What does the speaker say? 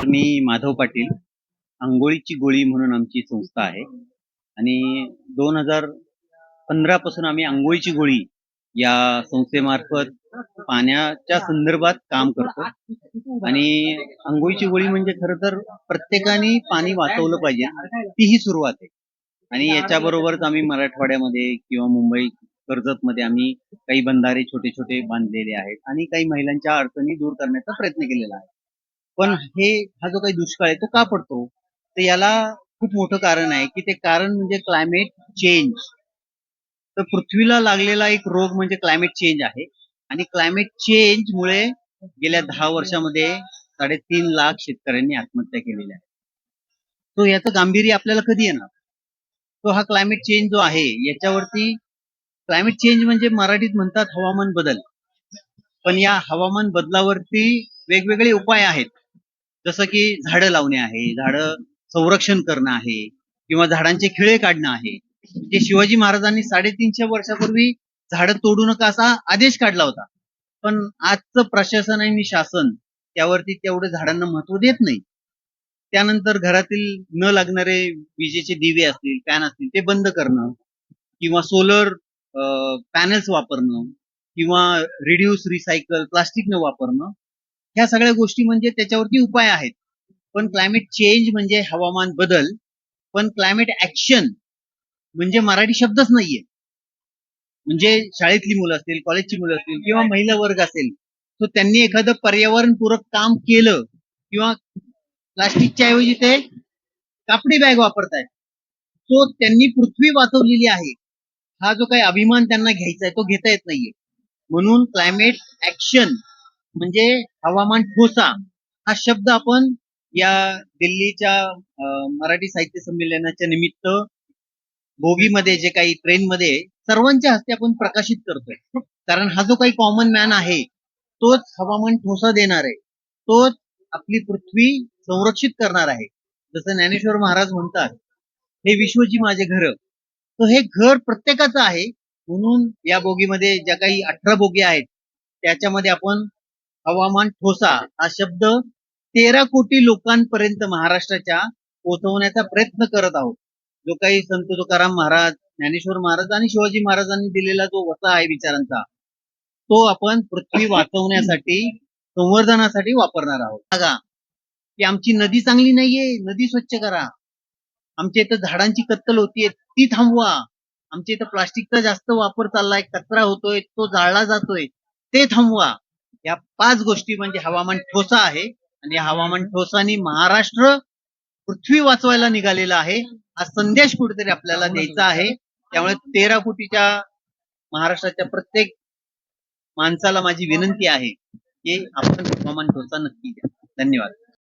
मी माधव पाटील आंघोळीची गोळी म्हणून आमची संस्था आहे. आणि दोन हजार पंधरा पासून आम्ही आंघोळीची गोळी या संस्थेमार्फत पाण्याच्या संदर्भात काम करतो. आणि आंघोळीची गोळी म्हणजे खर तर प्रत्येकाने पाणी वाचवलं पाहिजे ती ही सुरुवात आहे. आणि याच्याबरोबरच आम्ही मराठवाड्यामध्ये किंवा मुंबई कर्जत मध्ये आम्ही काही बंधारे छोटे छोटे बांधलेले आहेत आणि काही महिलांच्या अडचणी दूर करण्याचा प्रयत्न केलेला आहे. पण हे. हा जो काही दुष्काळ आहे तो का पडतो? तर याला खूप मोठं कारण आहे की ते कारण म्हणजे क्लायमेट चेंज तर पृथ्वीला लागलेला एक रोग म्हणजे क्लायमेट चेंज आहे. आणि क्लायमेट चेंज मुळे गेल्या दहा वर्षामध्ये साडेतीन लाख शेतकऱ्यांनी आत्महत्या केलेल्या आहेत तो याचं गांभीर्य आपल्याला कधी येणार? तो हा क्लायमेट चेंज जो आहे याच्यावरती क्लायमेट चेंज म्हणजे मराठीत म्हणतात हवामान बदल. पण या हवामान बदलावरती वेगवेगळे उपाय आहेत. जसं की झाडं लावणे आहे झाडं संरक्षण करणं आहे किंवा झाडांचे खिळे काढणं आहे. जे शिवाजी महाराजांनी साडेतीनशे वर्षापूर्वी झाडं तोडू नका असा आदेश काढला होता. पण आजचं प्रशासन आणि शासन त्यावरती तेवढं झाडांना महत्त्व देत नाही. त्यानंतर घरातील न लागणारे विजेचे दिवे असतील फॅन असतील ते बंद करणं किंवा सोलर पॅनल्स वापरणं किंवा रिड्यूस रिसायकल प्लास्टिक न वापरणं ह्या सगळ्या गोष्टी म्हणजे त्याच्यावरती उपाय आहेत. पण क्लायमेट चेंज म्हणजे हवामान बदल पण क्लायमेट ऍक्शन म्हणजे मराठी शब्दच नाहीये. म्हणजे शाळेतली मुलं असतील कॉलेजची मुलं असतील किंवा महिला वर्ग असेल तर त्यांनी एखादं पर्यावरणपूरक काम केलं किंवा प्लास्टिकच्या ऐवजी ते कापडी बॅग वापरतायत तो त्यांनी पृथ्वी वाचवलेली आहे. हा जो काही अभिमान त्यांना घ्यायचा आहे तो घेता येत नाहीये. म्हणून क्लायमेट ऍक्शन म्हणजे हवामान ठोसा हा शब्द आपण या दिल्लीच्या मराठी साहित्य संमेलनाच्या निमित्त बोगीमध्ये जे काही ट्रेनमध्ये सर्वांच्या हस्ते आपण प्रकाशित करतोय. कारण हा जो काही कॉमन मॅन आहे तोच हवामान ठोसा देणार आहे. तोच आपली पृथ्वी संरक्षित करणार आहे. जसं ज्ञानेश्वर महाराज म्हणतात हे विश्वची माझे घर. तर हे घर प्रत्येकाचं आहे. म्हणून या बोगीमध्ये ज्या काही अठरा बोगी आहेत त्याच्यामध्ये आपण हवामान ठोसा हा शब्द तेरा कोटी लोकांपर्यंत महाराष्ट्राच्या पोहोचवण्याचा प्रयत्न करत आहोत. जो काही संत तुकाराम महाराज ज्ञानेश्वर महाराज आणि शिवाजी महाराजांनी दिलेला जो वसा आहे विचारांचा तो आपण पृथ्वी वाचवण्यासाठी संवर्धनासाठी वापरणार आहोत. बघा की आमची नदी चांगली नाहीये नदी स्वच्छ करा. आमच्या इथं झाडांची कत्तल होतीये ती थांबवा. आमच्या इथं प्लास्टिकचा जास्त वापर चाललाय कचरा होतोय तो जाळला जातोय ते थांबवा. या पाच गोष्टी म्हणजे हवामान ठोसा आहे. आणि या हवामान ठोसानी महाराष्ट्र पृथ्वी वाचवायला निघालेला आहे. हा संदेश कुठेतरी आपल्याला द्यायचा आहे. त्यामुळे तेरा कोटीच्या महाराष्ट्राच्या प्रत्येक माणसाला माझी विनंती आहे की आपण हवामान ठोसा नक्की द्या धन्यवाद.